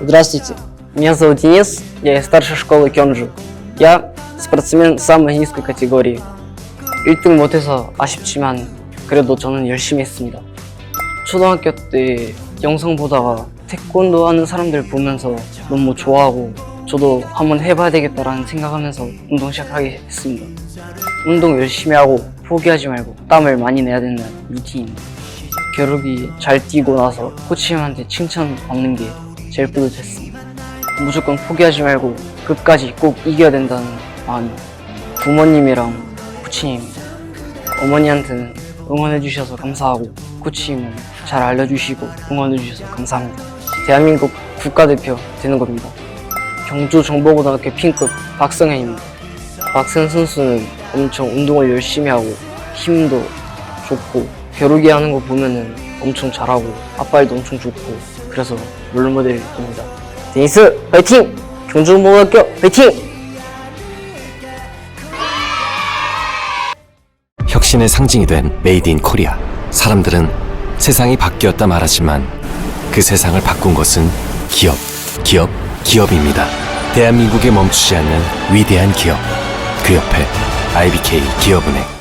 Здравствуйте, меня зовут Денис, я из старшей школы Кёнджу. Я спортсмен самой низкой категории. 1등 못해서 아쉽지만 그래도 저는 열심히 했습니다. 초등학교 때 영상 보다가 태권도 하는 사람들 보면서 너무 좋아하고 저도 한번 해봐야 되겠다라는 생각하면서 운동 시작하게 했습니다. 운동 열심히 하고 포기하지 말고 땀을 많이 내야 된다는 루틴입니다. 겨루기 잘 뛰고 나서 코치님한테 칭찬 받는 게 제일 뿌듯했습니다. 무조건 포기하지 말고 끝까지 꼭 이겨야 된다는 마음이 부모님이랑 코치님 어머니한테는 응원해 주셔서 감사하고 코치님은 잘 알려주시고 응원해 주셔서 감사합니다. 대한민국 국가대표 되는 겁니다. 경주 정보고등학교 핑급 박성현입니다. 박승현 선수는 엄청 운동을 열심히 하고 힘도 좋고 겨루기 하는 거 보면은 엄청 잘하고 앞발도 엄청 좋고 그래서 롤모델입니다. 데니스 파이팅! 경주정보고등학교 파이팅! 혁신의 상징이 된 메이드 인 코리아. 사람들은 세상이 바뀌었다 말하지만 그 세상을 바꾼 것은 기업, 기업, 기업입니다. 대한민국에 멈추지 않는 위대한 기업. 그 옆에 IBK 기업은행.